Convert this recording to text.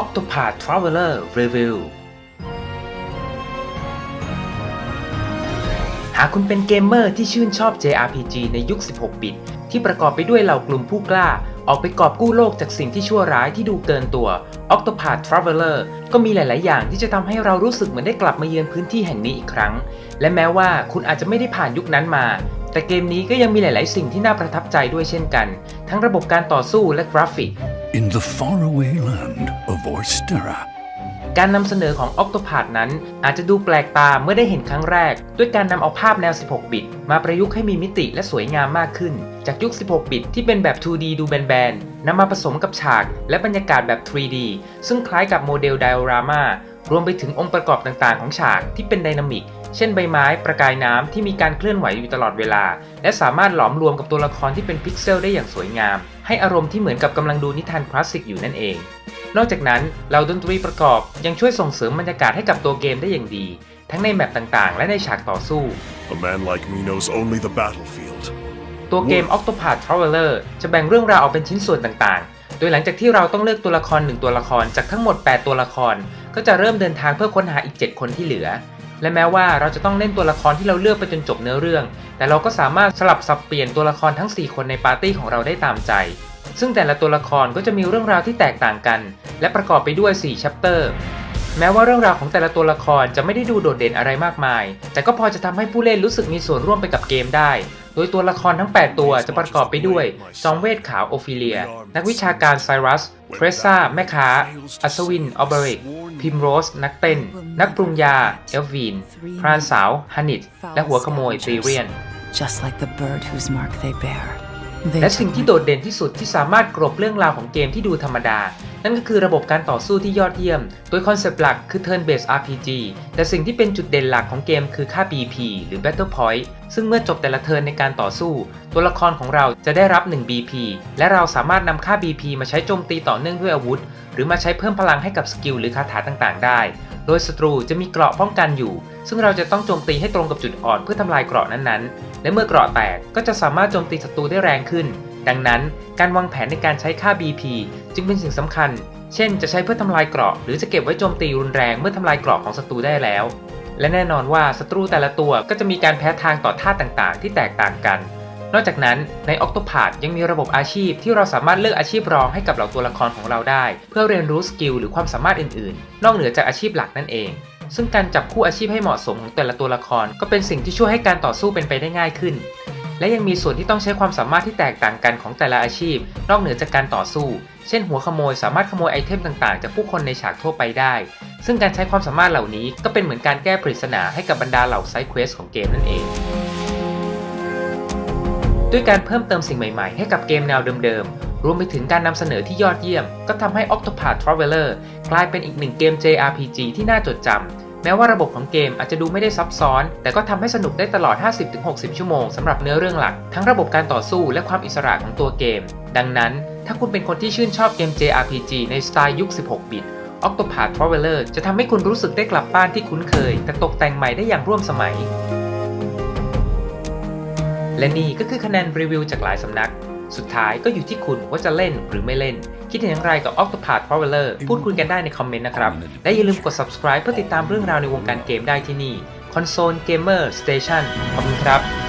Octopath Traveler Review หากคุณเป็นเกมเมอร์ที่ชื่นชอบ JRPG ในยุค 16 บิต ที่ประกอบไปด้วยเหล่ากลุ่มผู้กล้า ออกไปกอบกู้โลกจากสิ่งที่ชั่วร้ายที่ดูเกินตัว Octopath Traveler ก็มีหลาย ๆ อย่างที่จะทำให้เรารู้สึกเหมือนได้กลับมาเยือนพื้นที่แห่งนี้อีกครั้ง และแม้ว่าคุณอาจจะไม่ได้ผ่านยุคนั้นมาแต่เกมนี้ก็ยังมีหลาย ๆ สิ่งที่น่าประทับใจด้วยเช่นกัน ทั้งระบบการต่อสู้และกราฟิก In the faraway land of Orstera, การนำเสนอของ Octopath นั้นอาจจะดูแปลกตาเมื่อได้เห็นครั้งแรก ด้วยการนำเอาภาพแนว 16 บิต มาประยุกต์ให้มีมิติและสวยงามมากขึ้น จากยุค 16 บิตที่เป็นแบบ 2D ดูแบนๆนำมาผสมกับฉาก และบรรยากาศแบบ 3D ซึ่งคล้ายกับโมเดลไดโอรามารวมไปถึงองค์ประกอบต่างๆ ของฉากที่เป็นไดนามิก เช่นใบไม้ ประกายน้ำที่มีการเคลื่อนไหวอยู่ตลอดเวลา และสามารถหลอมรวมกับตัวละครที่เป็นพิกเซลได้อย่างสวยงาม ให้อารมณ์ที่เหมือนกับกำลังดูนิทานคลาสสิกอยู่นั่นเอง นอกจากนั้นเหล่าดนตรีประกอบยังช่วยส่งเสริมบรรยากาศให้กับตัวเกมได้อย่างดี ทั้งในแมปต่างๆ และในฉากต่อสู้ A man like me knows only the battlefield. ตัวเกม Octopath Traveler จะแบ่งเรื่องราวออกเป็นชิ้นส่วนต่างๆ โดยหลังจากที่เราต้องเลือกตัวละคร 1 ตัวละครจากทั้งหมด 8 ตัวละคร ก็จะเริ่มเดินทางเพื่อค้นหาอีก 7 คนที่เหลือ และแม้ว่าเราจะต้องเล่นตัวละครที่เราเลือกไปจนจบเนื้อเรื่อง แต่เราก็สามารถสลับสับเปลี่ยนตัวละครทั้ง 4 คนในปาร์ตี้ของเราได้ตามใจ ซึ่งแต่ละตัวละครก็จะมีเรื่องราวที่แตกต่างกัน และประกอบไปด้วย4 chapter แม้ว่าเรื่องราวของแต่ละตัวละครจะไม่ได้ดูโดดเด่นอะไรมากมาย แต่ก็พอจะทำให้ผู้เล่นรู้สึกมีส่วนร่วมไปกับเกมได้ โดยตัวละครทั้ง 8 ตัวจะประกอบไปด้วย จอมเวทขาวโอฟิเลีย นักวิชาการไซรัสเทรซ่า แม่ค้า อัศวิน ออเบริก พิมโรส นักเต้น นักปรุงยา เอลวีน พรานสาวฮันนิต และหัวขโมยซีเรียน just like the bird whose mark they bear. They และสิ่ง took ที่ me โดดเด่นที่สุดที่สามารถกลบเรื่องราวของเกมที่ดูธรรมดา นั่นก็คือระบบการต่อสู้ที่ยอดเยี่ยม โดยคอนเซปต์หลักคือ Turn Based RPG แต่สิ่งที่เป็นจุดเด่นหลักของเกมคือค่า BP หรือ Battle Point ซึ่งเมื่อจบแต่ละเทิร์นในการต่อสู้ ตัวละครของเราจะได้รับ 1 BP และเราสามารถนำค่า BP มาใช้โจมตีต่อเนื่องด้วยอาวุธ หรือมาใช้เพิ่มพลังให้กับสกิลหรือคาถาต่างๆ ได้ โดยศัตรูจะมีเกราะป้องกันอยู่ ซึ่งเราจะต้องโจมตีให้ตรงกับจุดอ่อนเพื่อทำลายเกราะนั้นๆ และเมื่อเกราะแตกก็จะสามารถโจมตีศัตรูได้แรงขึ้น ดังนั้นการวางแผนในการใช้ค่า BP จึงเป็นสิ่งสำคัญ เช่น จะใช้เพื่อทำลายเกราะ หรือจะเก็บไว้โจมตีรุนแรงเมื่อทำลายเกราะของศัตรูได้แล้ว และแน่นอนว่าศัตรูแต่ละตัวก็จะมีการแพ้ทางต่อท่าต่างๆ ที่แตกต่างกัน นอกจากนั้นใน Octopath ยังมีระบบอาชีพที่เราสามารถเลือกอาชีพรองให้กับเหล่าตัวละครของเราได้ เพื่อเรียนรู้สกิลหรือความสามารถอื่นๆ นอกเหนือจากอาชีพหลักนั่นเอง ซึ่งการจับคู่อาชีพให้เหมาะสมของแต่ละตัวละคร ก็เป็นสิ่งที่ช่วยให้การต่อสู้เป็นไปได้ง่ายขึ้น และยังมีส่วนที่ต้องใช้ความสามารถที่แตกต่างกันของแต่ละอาชีพ นอกเหนือจากการต่อสู้ เช่น หัวขโมยสามารถขโมยไอเทมต่างๆ จากผู้คนในฉากทั่วไปได้ ซึ่งการใช้ความสามารถเหล่านี้ก็เป็นเหมือนการแก้ปริศนาให้กับบรรดาเหล่าไซด์เควสของเกมนั่นเอง ด้วยการเพิ่มเติมสิ่งใหม่ๆ ให้กับเกมแนวเดิมๆ รวมไปถึงการนำเสนอที่ยอดเยี่ยม ก็ทำให้ Octopath Traveler กลายเป็นอีกหนึ่งเกม JRPG ที่น่าจดจำ แม้ว่าระบบของเกมอาจจะดูไม่ได้ซับซ้อน แต่ก็ทำให้สนุกได้ตลอด 50-60 ชั่วโมงสำหรับเนื้อเรื่องหลัก ทั้งระบบการต่อสู้และความอิสระของตัวเกม ดังนั้น ถ้าคุณเป็นคนที่ชื่นชอบเกม JRPG ในสไตล์ยุค 16 บิต Octopath Traveler จะทำให้คุณรู้สึกได้กลับบ้านที่คุ้นเคย แต่ตกแต่งใหม่ได้อย่างร่วมสมัย และนี่ก็คือคะแนนรีวิวจากหลายสำนัก สุดท้ายก็อยู่ที่คุณว่าจะเล่นหรือไม่เล่น คิดเห็นอย่างไรกับ Octopath Traveler พูดคุยกันได้ในคอมเมนต์นะครับ และอย่าลืมกด subscribe เพื่อติดตามเรื่องราวในวงการเกมได้ที่นี่ Console Gamer Station ขอบคุณครับ